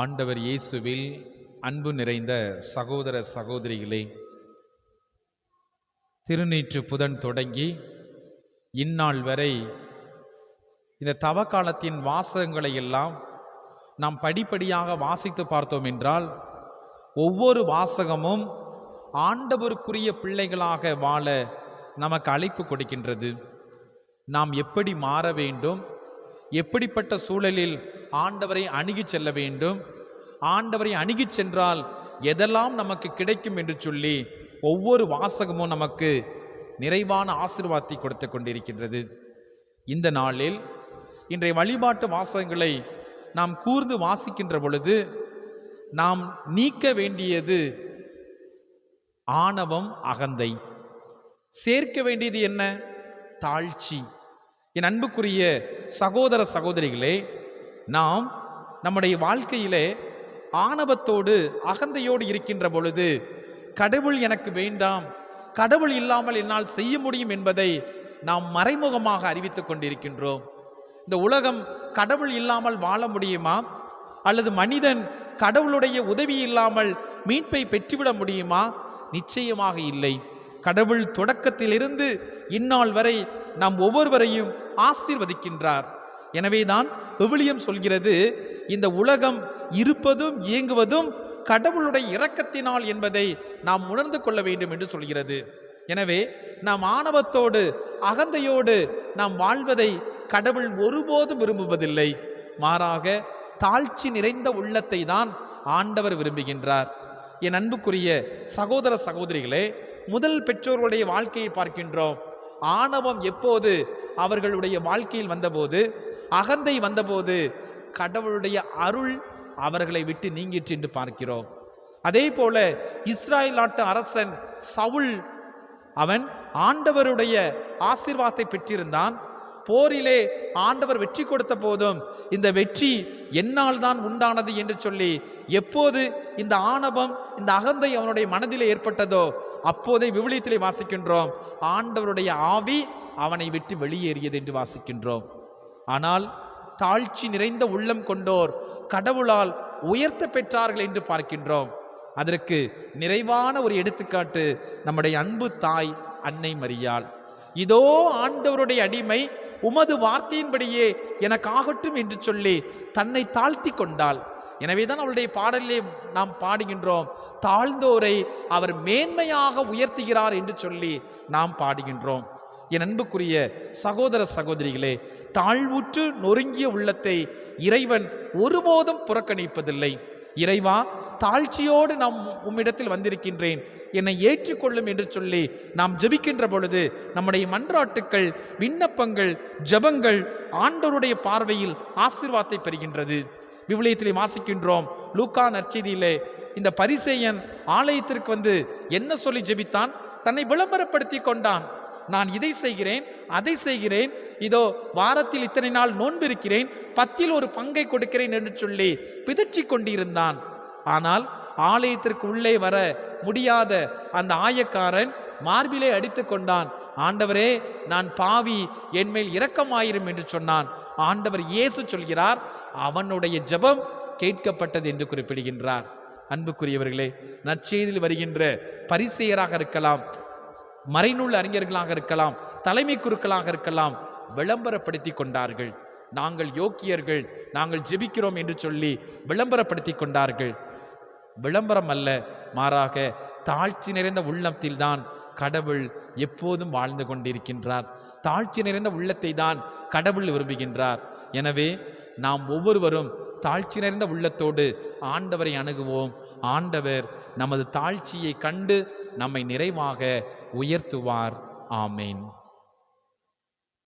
ஆண்டவர் இயேசுவில் அன்பு நிறைந்த சகோதர சகோதரிகளே திருநீற்று புதன் தொடங்கி இந்நாள் வரை இந்த தவக்காலத்தின் வாசகங்களை எல்லாம் நாம் படிப்படியாக வாசித்து பார்த்தோம் என்றால் ஒவ்வொரு வாசகமும் ஆண்டவருக்குரிய பிள்ளைகளாக வாழ நமக்கு அழைப்பு கொடுக்கின்றது. நாம் எப்படி மாற வேண்டும்? எப்படிப்பட்ட சூழலில் ஆண்டவரை அணுகிச் செல்ல வேண்டும்? ஆண்டவரை அணுகிச் சென்றால் எதெல்லாம் நமக்கு கிடைக்கும் என்று சொல்லி ஒவ்வொரு வாசகமும் நமக்கு நிறைவான ஆசிர்வாதத்தை கொடுத்து கொண்டிருக்கின்றது. இந்த நாளில் இன்றைய வழிபாட்டு வாசகங்களை நாம் கூர்ந்து வாசிக்கின்ற பொழுது நாம் நீக்க வேண்டியது ஆணவம் அகந்தை. சேர்க்க வேண்டியது என்ன? தாழ்ச்சி. என் அன்புக்குரிய சகோதர சகோதரிகளே நாம் நம்முடைய வாழ்க்கையிலே ஆணவத்தோடு அகந்தையோடு இருக்கின்ற பொழுது கடவுள் எனக்கு வேண்டாம் கடவுள் இல்லாமல் என்னால் செய்ய முடியும் என்பதை நாம் மறைமுகமாக அறிவித்துக் கொண்டிருக்கின்றோம். இந்த உலகம் கடவுள் இல்லாமல் வாழ முடியுமா? அல்லது மனிதன் கடவுளுடைய உதவி இல்லாமல் மீட்பை பெற்றுவிட முடியுமா? நிச்சயமாக இல்லை. கடவுள் தொடக்கத்திலிருந்து இந்நாள் வரை நாம் ஒவ்வொருவரையும் ஆசீர்வதிக்கின்றார். எனவேதான் விவிலியம் சொல்கிறது இந்த உலகம் இருப்பதும் இயங்குவதும் கடவுளுடைய இரக்கத்தினால் என்பதை நாம் உணர்ந்து கொள்ள வேண்டும் என்று சொல்கிறது. எனவே நாம் ஆணவத்தோடு அகந்தையோடு நாம் வாழ்வதை கடவுள் ஒருபோதும் விரும்புவதில்லை. மாறாக தாழ்ச்சி நிறைந்த உள்ளத்தை தான் ஆண்டவர் விரும்புகின்றார். என் அன்புக்குரிய சகோதர சகோதரிகளே முதல் பெற்றோர்களுடைய வாழ்க்கையை பார்க்கின்றோம். ஆணவம் எப்போது அவர்களுடைய வாழ்க்கையில் வந்தபோது அகந்தை வந்தபோது கடவுளுடைய அருள் அவர்களை விட்டு நீங்கிற்று என்று பார்க்கிறோம். அதே போல இஸ்ராயல் நாட்டு அரசன் சவுல் அவன் ஆண்டவருடைய ஆசிர்வாதத்தை பெற்றிருந்தான். போரிலே ஆண்டவர் வெற்றி கொடுத்த போதும் இந்த வெற்றி என்னால் தான் உண்டானது என்று சொல்லி எப்போது இந்த ஆணவம் இந்த அகந்தை அவனுடைய மனதிலே ஏற்பட்டதோ அப்போதே விவிலியத்திலே வாசிக்கின்றோம். ஆண்டவருடைய ஆவி அவனை விட்டு வெளியேறியது என்று வாசிக்கின்றோம். ஆனால் தாழ்ச்சி நிறைந்த உள்ளம் கொண்டோர் கடவுளால் உயர்த்த பெற்றார்கள் என்று பார்க்கின்றோம். அதற்கு நிறைவான ஒரு எடுத்துக்காட்டு நம்முடைய அன்பு தாய் அன்னை மரியாள். இதோ ஆண்டவருடைய அடிமை உமது வார்த்தையின்படியே எனக்கு ஆகட்டும் என்று சொல்லி தன்னை தாழ்த்தி கொண்டாள் எனவேதான் அவளுடைய பாடலிலே நாம் பாடுகின்றோம். தாழ்ந்தோரை அவர் மேன்மையாக உயர்த்துகிறார் என்று சொல்லி நாம் பாடுகின்றோம். என் அன்புக்குரிய சகோதர சகோதரிகளே தாழ்வுற்று நொறுங்கிய உள்ளத்தை இறைவன் ஒருபோதும் புறக்கணிப்பதில்லை. இறைவா தாழ்ச்சியோடு நாம் உம்மிடத்தில் வந்திருக்கின்றேன். என்னை ஏற்றுக்கொள்ளும் என்று சொல்லி நாம் ஜெபிக்கின்ற பொழுது நம்முடைய மன்றாட்டுக்கள் விண்ணப்பங்கள் ஜெபங்கள் ஆண்டவருடைய பார்வையில் ஆசிர்வாதத்தை பெறுகின்றது. விவிலியத்திலே வாசிக்கின்றோம் லூக்கா நற்செய்தியிலே இந்த பரிசேயன் ஆலயத்திற்கு வந்து என்ன சொல்லி ஜெபித்தான்? தன்னை விளம்பரப்படுத்தி கொண்டான். நான் இதை செய்கிறேன் அதை செய்கிறேன். இதோ வாரத்தில் இத்தனை நாள் நோன்பு இருக்கிறேன் பத்தில் ஒரு பங்கை கொடுக்கிறேன் என்று சொல்லி பிதற்றி கொண்டிருந்தான். ஆனால் ஆலயத்திற்கு உள்ளே வர முடியாத அந்த ஆயக்காரன் மார்பிலே அடித்து கொண்டான். ஆண்டவரே நான் பாவி என்மேல் இரக்கமாயிரும் என்று சொன்னான். ஆண்டவர் இயேசு சொல்கிறார் அவனுடைய ஜெபம் கேட்கப்பட்டது என்று குறிப்பிடுகின்றார். அன்புக்குரியவர்களே நற்செய்தியில் வருகின்ற பரிசெயராக இருக்கலாம். மறைநூல் அறிஞர்களாக இருக்கலாம் தலைமை குருக்களாக இருக்கலாம் விளம்பரப்படுத்தி கொண்டார்கள். நாங்கள் யோக்கியர்கள் நாங்கள் ஜெபிக்கிறோம் என்று சொல்லி விளம்பரப்படுத்தி கொண்டார்கள். விளம்பரம் அல்ல மாறாக தாழ்ச்சி நிறைந்த உள்ளத்தில்தான் கடவுள் எப்போதும் வாழ்ந்து கொண்டிருக்கின்றார். தாழ்ச்சி நிறைந்த உள்ளத்தை தான் கடவுள் விரும்புகின்றார். எனவே நாம் ஒவ்வொருவரும் தாழ்ச்சி நிறைந்த உள்ளத்தோடு ஆண்டவரை அணுகுவோம். ஆண்டவர் நமது தாழ்ச்சியை கண்டு நம்மை நிறைவாக உயர்த்துவார். ஆமேன்.